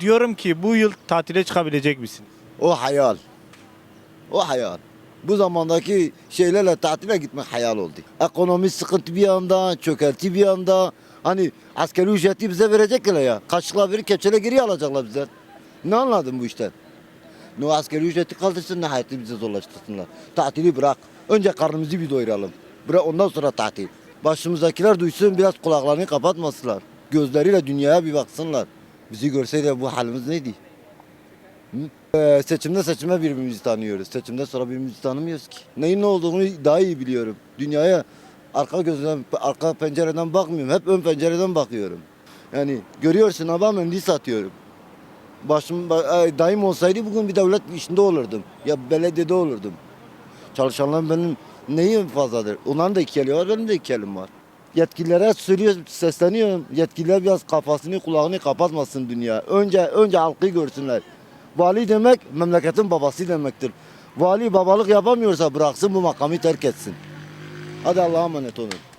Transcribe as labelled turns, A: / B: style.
A: Diyorum ki bu yıl tatile çıkabilecek misin?
B: O hayal. O hayal. Bu zamandaki şeylerle tatile gitmek hayal oldu. Ekonomi sıkıntı bir yanda, çökelti bir yanda. Hani askeri ücreti bize verecekler ya. Kaşıkla verip kepçeyle geri alacaklar bizden. Ne anladın bu işten? Ne o askeri ücreti kaldırsın ne hayatı bize zorlaştırsınlar. Tatili bırak. Önce karnımızı bir doyuralım. Bırak ondan sonra tatil. Başımızdakiler duysun biraz kulaklarını kapatmasınlar. Gözleriyle dünyaya bir baksınlar. Bizi görseydi bu halimiz neydi? Ee, seçimde seçime birbirimizi tanıyoruz. Seçimden sonra birbirimizi tanımıyoruz ki. Neyin ne olduğunu daha iyi biliyorum. Dünyaya arka gözden, arka pencereden bakmıyorum. Hep ön pencereden bakıyorum. Yani görüyorsun ama mendil satıyorum. Başım, ba- e, dayım olsaydı bugün bir devlet işinde olurdum. Ya belediyede olurdum. Çalışanlar benim neyim fazladır? Onların da iki eli var, benim de iki elim var. Yetkililere söylüyor, sesleniyorum. Yetkililer biraz kafasını, kulağını kapatmasın dünya. Önce önce halkı görsünler. Vali demek memleketin babası demektir. Vali babalık yapamıyorsa bıraksın bu makamı terk etsin. Hadi Allah'a emanet olun.